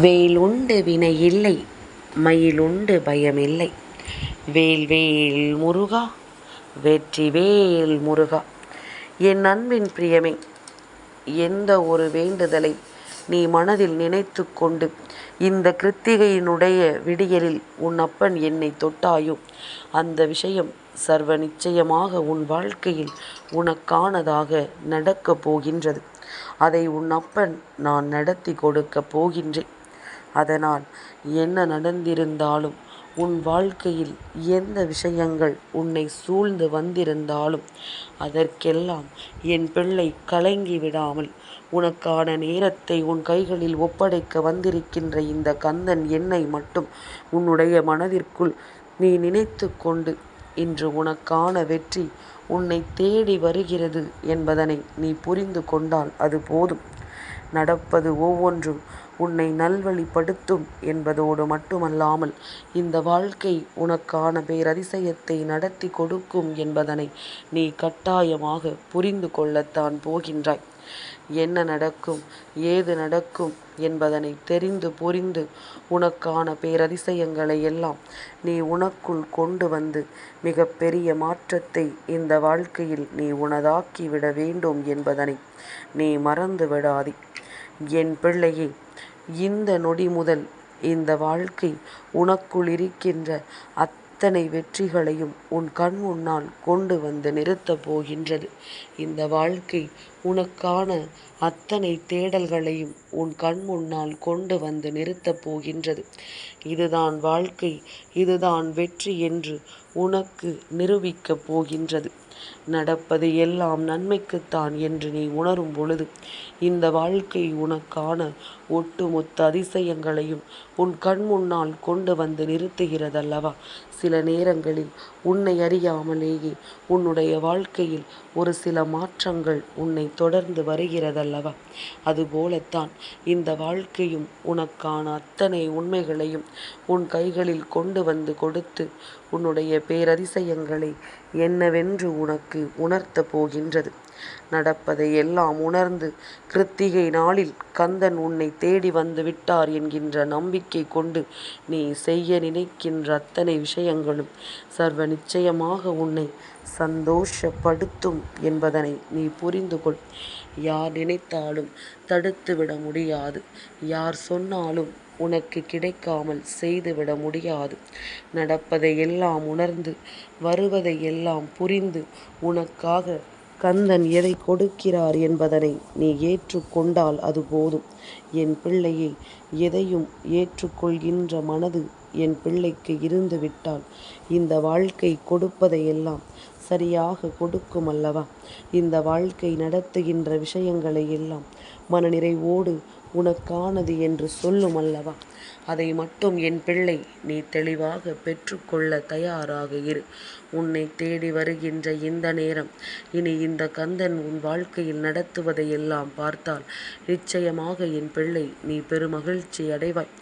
வேலுண்டு வினையில்லை மயிலுண்டு பயமில்லை. வேல் வேல் முருகா வெற்றிவேல் முருகா. என் அன்பின் பிரியமே எந்த ஒரு வேண்டுதலை நீ மனதில் நினைத்து கொண்டு இந்த கிருத்திகையினுடைய விடியலில் உன் அப்பன் என்னை தொட்டாயோ? அந்த விஷயம் சர்வ நிச்சயமாக உன் வாழ்க்கையில் உனக்கானதாக நடக்கப் போகின்றது. அதை உன் அப்பன் நான் நடத்தி கொடுக்கப் போகின்றேன். அதனால் என்ன நடந்திருந்தாலும் உன் வாழ்க்கையில் எந்த விஷயங்கள் உன்னை சூழ்ந்து வந்திருந்தாலும் அதற்கெல்லாம் என் பிள்ளை கலங்கி விடாமல் உனக்கான நேரத்தை உன் கைகளில் ஒப்படைக்க வந்திருக்கின்ற இந்த கந்தன் என்னை மட்டும் உன்னுடைய மனதிற்குள் நீ நினைத்து கொண்டு இன்று உனக்கான வெற்றி உன்னை தேடி வருகிறது என்பதனை நீ புரிந்து கொண்டால் அது போதும். நடப்பது ஒவ்வொன்றும் உன்னை நல்வழிப்படுத்தும் என்பதோடு மட்டுமல்லாமல் இந்த வாழ்க்கை உனக்கான பேரதிசயத்தை நடத்தி கொடுக்கும் என்பதனை நீ கட்டாயமாக புரிந்து கொள்ளத்தான் போகின்றாய். என்ன நடக்கும் ஏது நடக்கும் என்பதனை தெரிந்து புரிந்து உனக்கான பேரதிசயங்களை எல்லாம் நீ உனக்குள் கொண்டு வந்து மிக பெரிய மாற்றத்தை இந்த வாழ்க்கையில் நீ உனதாக்கி விட வேண்டும் என்பதனை நீ மறந்து விடாதே. என் பிள்ளையே இந்த நொடி முதல் இந்த வாழ்க்கை உனக்குள் இருக்கின்ற அத்தனை வெற்றிகளையும் உன் கண் முன்னால் கொண்டு வந்து நிறுத்தப் போகின்றது. இந்த வாழ்க்கை உனக்கான அத்தனை தேடல்களையும் உன் கண் முன்னால் கொண்டு வந்து நிறுத்தப் போகின்றது. இதுதான் வாழ்க்கை இதுதான் வெற்றி என்று உனக்கு நிரூபிக்கப் போகின்றது. நடப்பது எல்லாம் நன்மைக்குத்தான் என்று நீ உணரும் பொழுது இந்த வாழ்க்கை உனக்கான ஒட்டுமொத்த அதிசயங்களையும் உன் கண் முன்னால் கொண்டு வந்து நிறுத்துகிறதல்லவா? சில நேரங்களில் உன்னை அறியாமலேயே உன்னுடைய வாழ்க்கையில் ஒரு சில மாற்றங்கள் உன்னை தொடர்ந்து வருகிறதல்லவா? அதுபோலத்தான் இந்த வாழ்க்கையும் உனக்கான அத்தனை உண்மைகளையும் உன் கைகளில் கொண்டு வந்து கொடுத்து உன்னுடைய பேரதிசயங்களை என்னவென்று உனக்கு உணர்த்தப் போகின்றது. நடப்பதை எல்லாம் உணர்ந்து கிருத்திகை நாளில் கந்தன் உன்னை தேடி வந்து விட்டார் என்கின்ற நம்பிக்கை கொண்டு நீ செய்ய நினைக்கின்ற அத்தனை விஷயங்களும் சர்வ நிச்சயமாக உன்னை சந்தோஷப்படுத்தும் என்பதனை நீ புரிந்து கொள். யார் நினைத்தாலும் தடுத்து விட முடியாது. யார் சொன்னாலும் உனக்கு கிடைக்காமல் செய்துவிட முடியாது. நடப்பதை எல்லாம் உணர்ந்து வருவதை எல்லாம் புரிந்து உனக்காக கந்தன் எதை கொடுக்கிறார் என்பதனை நீ ஏற்றுக்கொண்டால் அது போதும். என் பிள்ளையை எதையும் ஏற்றுக்கொள்கின்ற மனது என் பிள்ளைக்கு இருந்துவிட்டால் இந்த வாழ்க்கை கொடுப்பதையெல்லாம் சரியாக கொடுக்கும் அல்லவா? இந்த வாழ்க்கை நடத்துகின்ற விஷயங்களை எல்லாம் மனநிறைவோடு உனக்கானது என்று சொல்லும் அல்லவா? அதை மட்டும் என் பிள்ளை நீ தெளிவாக பெற்றுக்கொள்ள தயாராக இரு. உன்னை தேடி வருகின்ற இந்த நேரம் இனி இந்த கந்தன் உன் வாழ்க்கையில் நடத்துவதையெல்லாம் பார்த்தால் நிச்சயமாக என் பிள்ளை நீ பெருமகிழ்ச்சி அடைவாய்.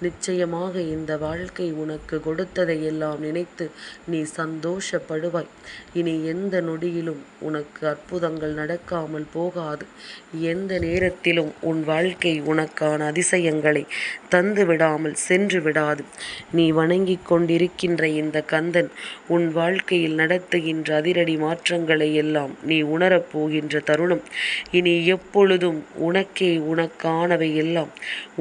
நிச்சயமாக இந்த வாழ்க்கை உனக்கு கொடுத்ததையெல்லாம் நினைத்து நீ சந்தோஷப்படுவாய். இனி எந்த நொடியிலும் உனக்கு அற்புதங்கள் நடக்காமல் போகாது. எந்த நேரத்திலும் உன் வாழ்க்கை உனக்கான அதிசயங்களை தந்து விடாமல் சென்று விடாது. நீ வணங்கிக் கொண்டிருக்கின்ற இந்த கந்தன் உன் வாழ்க்கையில் நடத்துகின்ற அதிரடி மாற்றங்களை எல்லாம் நீ உணரப் போகின்ற தருணம். இனி எப்பொழுதும் உனக்கே உனக்கானவை எல்லாம்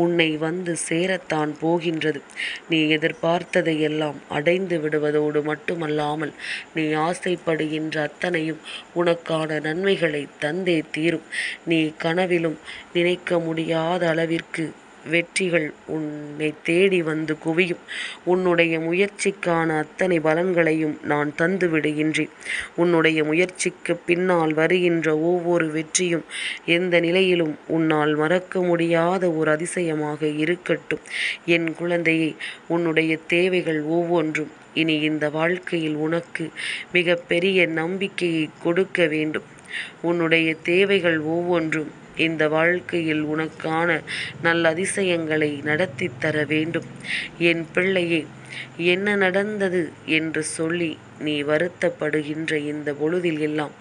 உன்னை வந்து சேரத்தான் போகின்றது. நீ எதிர்பார்த்ததை எல்லாம் அடைந்து விடுவதோடு மட்டுமல்லாமல் நீ ஆசைப்படுகின்ற அத்தனையும் உனக்கான நன்மைகளை தந்தே தீரும். நீ கனவிலும் நினைக்க முடியாத அளவிற்கு வெற்றிகள் உன்னை தேடி வந்து குவியும். உன்னுடைய முயற்சிக்கான அத்தனை பலன்களையும் நான் தந்து விடுகின்றேன். உன்னுடைய முயற்சிக்கு பின்னால் வருகின்ற ஒவ்வொரு வெற்றியும் எந்த நிலையிலும் உன்னால் மறக்க முடியாத ஒரு அதிசயமாக இருக்கட்டும். என் குழந்தையை உன்னுடைய தேவைகள் ஒவ்வொன்றும் இனி இந்த வாழ்க்கையில் உனக்கு மிக பெரிய நம்பிக்கையை கொடுக்க வேண்டும். உன்னுடைய தேவைகள் ஒவ்வொன்றும் இந்த வாழ்க்கையில் உனக்கான நல்ல அதிசயங்களை நடத்தி தர வேண்டும். என் பிள்ளையே என்ன நடந்தது என்று சொல்லி நீ வருத்தப்படுகின்ற இந்த பொழுதில் எல்லாம்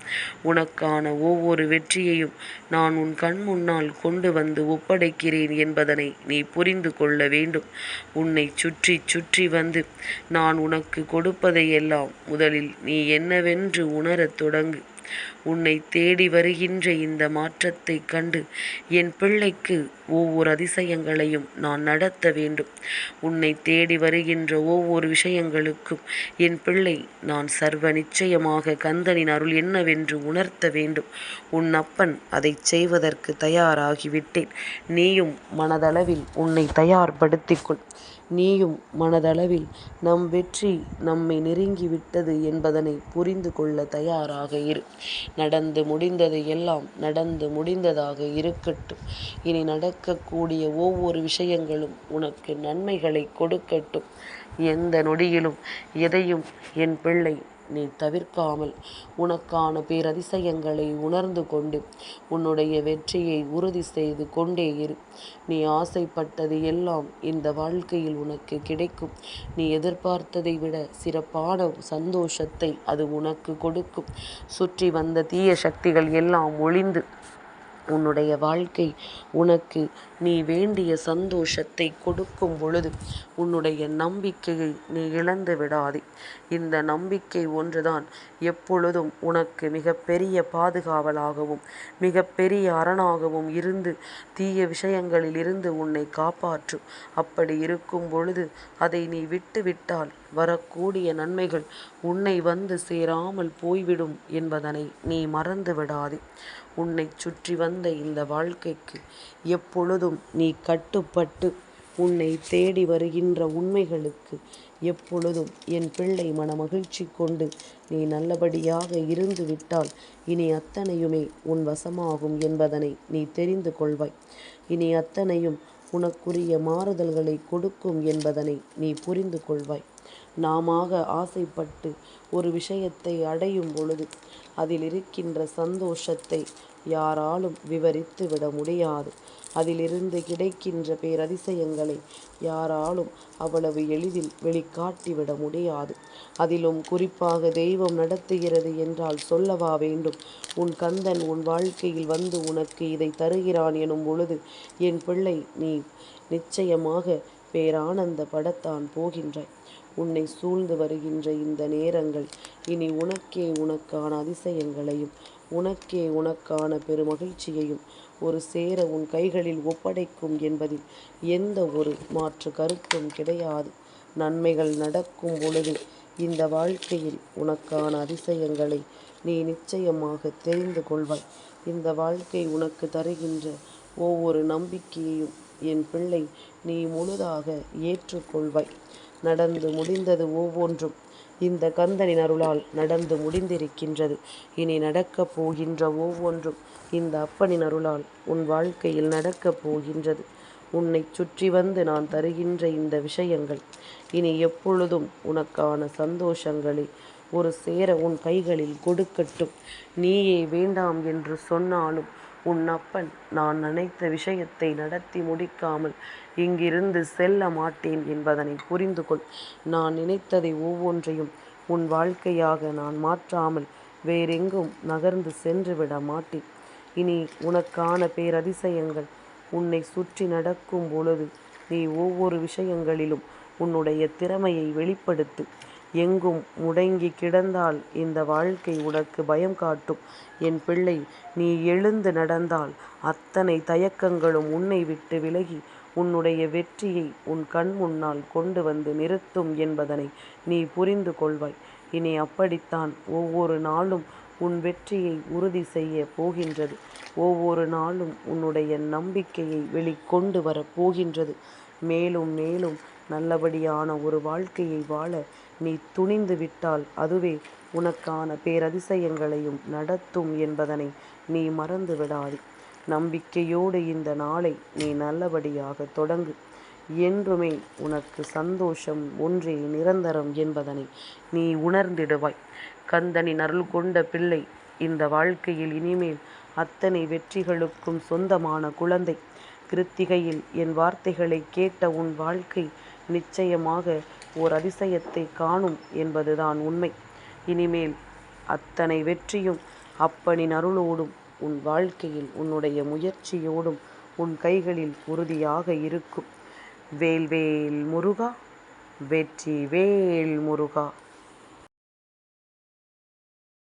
உனக்கான ஒவ்வொரு வெற்றியையும் நான் உன் கண் முன்னால் கொண்டு வந்து ஒப்படைக்கிறேன் என்பதனை நீ புரிந்து கொள்ள வேண்டும். உன்னை சுற்றி சுற்றி வந்து நான் உனக்கு கொடுப்பதையெல்லாம் முதலில் நீ என்னவென்று உணரத் தொடங்கு. உன்னை தேடி வருகின்ற இந்த மாற்றத்தைக் கண்டு என் பிள்ளைக்கு ஒவ்வொரு அதிசயங்களையும் நான் நடத்த வேண்டும். உன்னை தேடி வருகின்ற ஒவ்வொரு விஷயங்களுக்கும் என் பிள்ளை நான் சர்வ நிச்சயமாக கந்தனின் அருள் என்னவென்று உணர்த்த வேண்டும். உன் அப்பன் அதை செய்வதற்கு தயாராகிவிட்டேன். நீயும் மனதளவில் உன்னை தயார்படுத்திக்கொள் நீயும் மனதளவில் நம் வெற்றி நம்மை நெருங்கிவிட்டது என்பதனை புரிந்து கொள்ள தயாராக இரு. நடந்து முடிந்தது எல்லாம் நடந்து முடிந்ததாக இருக்கட்டும். இனி நடக்கக்கூடிய ஒவ்வொரு விஷயங்களும் உனக்கு நன்மைகளை கொடுக்கட்டும். எந்த நொடியிலும் எதையும் என் பிள்ளை நீ தவிர்க்காமல் உனக்கான பேரதிசயங்களை உணர்ந்து கொண்டு உன்னுடைய வெற்றியை உறுதி செய்து கொண்டே இரு. நீ ஆசைப்பட்டது எல்லாம் இந்த வாழ்க்கையில் உனக்கு கிடைக்கும். நீ எதிர்பார்த்ததை விட சிறப்பான சந்தோஷத்தை அது உனக்கு கொடுக்கும். சுற்றி வந்த தீய சக்திகள் எல்லாம் ஒளிந்து உன்னுடைய வாழ்க்கை உனக்கு நீ வேண்டிய சந்தோஷத்தை கொடுக்கும் பொழுது உன்னுடைய நம்பிக்கையை நீ இழந்து விடாதே. இந்த நம்பிக்கை ஒன்றுதான் எப்பொழுதும் உனக்கு மிகப்பெரிய பாதுகாவலாகவும் மிகப்பெரிய அரணாகவும் இருந்து தீய விஷயங்களில் இருந்து உன்னை காப்பாற்றும். அப்படி இருக்கும் பொழுது அதை நீ விட்டுவிட்டால் வரக்கூடிய நன்மைகள் உன்னை வந்து சேராமல் போய்விடும் என்பதனை நீ மறந்து விடாதே உன்னை சுற்றி வந்த இந்த வாழ்க்கைக்கு எப்பொழுதும் நீ கட்டுப்பட்டு உன்னை தேடி வருகின்ற உண்மைகளுக்கு எப்பொழுதும் என் பிள்ளை மனமகிழ்ச்சி கொண்டு நீ நல்லபடியாக இருந்து விட்டால் இனி அத்தனையுமே உன் வசமாகும் என்பதனை நீ தெரிந்து கொள்வாய். இனி அத்தனையும் உனக்குரிய மாறுதல்களை கொடுக்கும் என்பதனை நீ புரிந்து கொள்வாய். நாமாக ஆசைப்பட்டு ஒரு விஷயத்தை அடையும் பொழுது அதில் இருக்கின்ற சந்தோஷத்தை யாராலும் விவரித்து விட முடியாது. அதிலிருந்து கிடைக்கின்ற பேரதிசயங்களை யாராலும் அவ்வளவு எளிதில் வெளிக்காட்டிவிட முடியாது. அதிலும் குறிப்பாக தெய்வம் நடத்துகிறது என்றால் சொல்லவா வேண்டும்? உன் கந்தன் உன் வாழ்க்கையில் வந்து உனக்கு இதை தருகிறான் எனும் பொழுது என் பிள்ளை நீ நிச்சயமாக பேரானந்த படத்தான் போகின்றாய். உன்னை சூழ்ந்து வருகின்ற இந்த நேரங்கள். இனி உனக்கே உனக்கான அதிசயங்களையும் உனக்கே உனக்கான பெருமகிழ்ச்சியையும் ஒரு சேர உன் கைகளில் ஒப்படைக்கும் என்பதில் எந்த ஒரு மாற்று கருத்தும் கிடையாது. நன்மைகள் நடக்கும் பொழுது இந்த வாழ்க்கையில் உனக்கான அதிசயங்களை நீ நிச்சயமாக தெரிந்து கொள்வாய். இந்த வாழ்க்கை உனக்கு தருகின்ற ஒவ்வொரு நம்பிக்கையையும் என் பிள்ளை நீ முழுதாக ஏற்றுக்கொள்வாய். நடந்து முடிந்தது ஒவ்வொன்றும். இந்த கந்தனின் அருளால் நடந்து முடிந்திருக்கின்றது. இனி நடக்கப் போகின்ற ஒவ்வொன்றும் இந்த அப்பனின் அருளால் உன் வாழ்க்கையில் நடக்கப் போகின்றது. உன்னை சுற்றி வந்து நான் தருகின்ற இந்த விஷயங்கள் இனி எப்பொழுதும் உனக்கான சந்தோஷங்களை ஒரு சேர உன் கைகளில் கொடுக்கட்டும். நீயே வேண்டாம் என்று சொன்னாலும் உன் அப்பன் நான் நினைத்த விஷயத்தை நடத்தி முடிக்காமல் இங்கிருந்து செல்ல மாட்டேன் என்பதனை புரிந்து கொள் நான் நினைத்ததை ஒவ்வொன்றையும் உன் வாழ்க்கையாக நான் மாற்றாமல் வேறெங்கும் நகர்ந்து சென்று விட மாட்டேன். இனி உனக்கான பேரதிசயங்கள் உன்னை சுற்றி நடக்கும் பொழுது நீ ஒவ்வொரு விஷயங்களிலும் உன்னுடைய திறமையை வெளிப்படுத்து. எங்கும் முடங்கி கிடந்தால் இந்த வாழ்க்கை உனக்கு பயம் காட்டும். என் பிள்ளை நீ எழுந்து நடந்தால் அத்தனை தயக்கங்களும் உன்னை விட்டு விலகி உன்னுடைய வெற்றியை உன் கண் முன்னால் கொண்டு வந்து நிறுத்தும் என்பதனை நீ புரிந்து கொள்வாய். இனி அப்படித்தான் ஒவ்வொரு நாளும் உன் வெற்றியை உறுதி செய்ய போகின்றது. ஒவ்வொரு நாளும் உன்னுடைய நம்பிக்கையை வெளிக்கொண்டு வரப் போகின்றது. மேலும் மேலும் நல்லபடியான ஒரு வாழ்க்கையை வாழ நீ துணிந்து விட்டால் அதுவே உனக்கான பேரதிசயங்களையும் நடத்தும் என்பதனை நீ மறந்து விடாது. நம்பிக்கையோடு இந்த நாளை நீ நல்லபடியாக தொடங்கு. என்றுமே உனக்கு சந்தோஷம் ஒன்றே நிரந்தரம் என்பதனை நீ உணர்ந்திடுவாய். கந்தனின் அருள் கொண்ட பிள்ளை இந்த வாழ்க்கையில் இனிமேல் அத்தனை வெற்றிகளுக்கும் சொந்தமான குழந்தை. கிருத்திகையில் என் வார்த்தைகளைக் கேட்ட உன் வாழ்க்கை நிச்சயமாக ஓர் அதிசயத்தை காணும் என்பதுதான் உண்மை. இனிமேல் அத்தனை வெற்றியும் அப்பனின் அருளோடும் உன் வாழ்க்கையில் உன்னுடைய முயற்சியோடும் உன் கைகளில் உறுதியாக இருக்கும். வேல்வேல் முருகா வெற்றி வேல் முருகா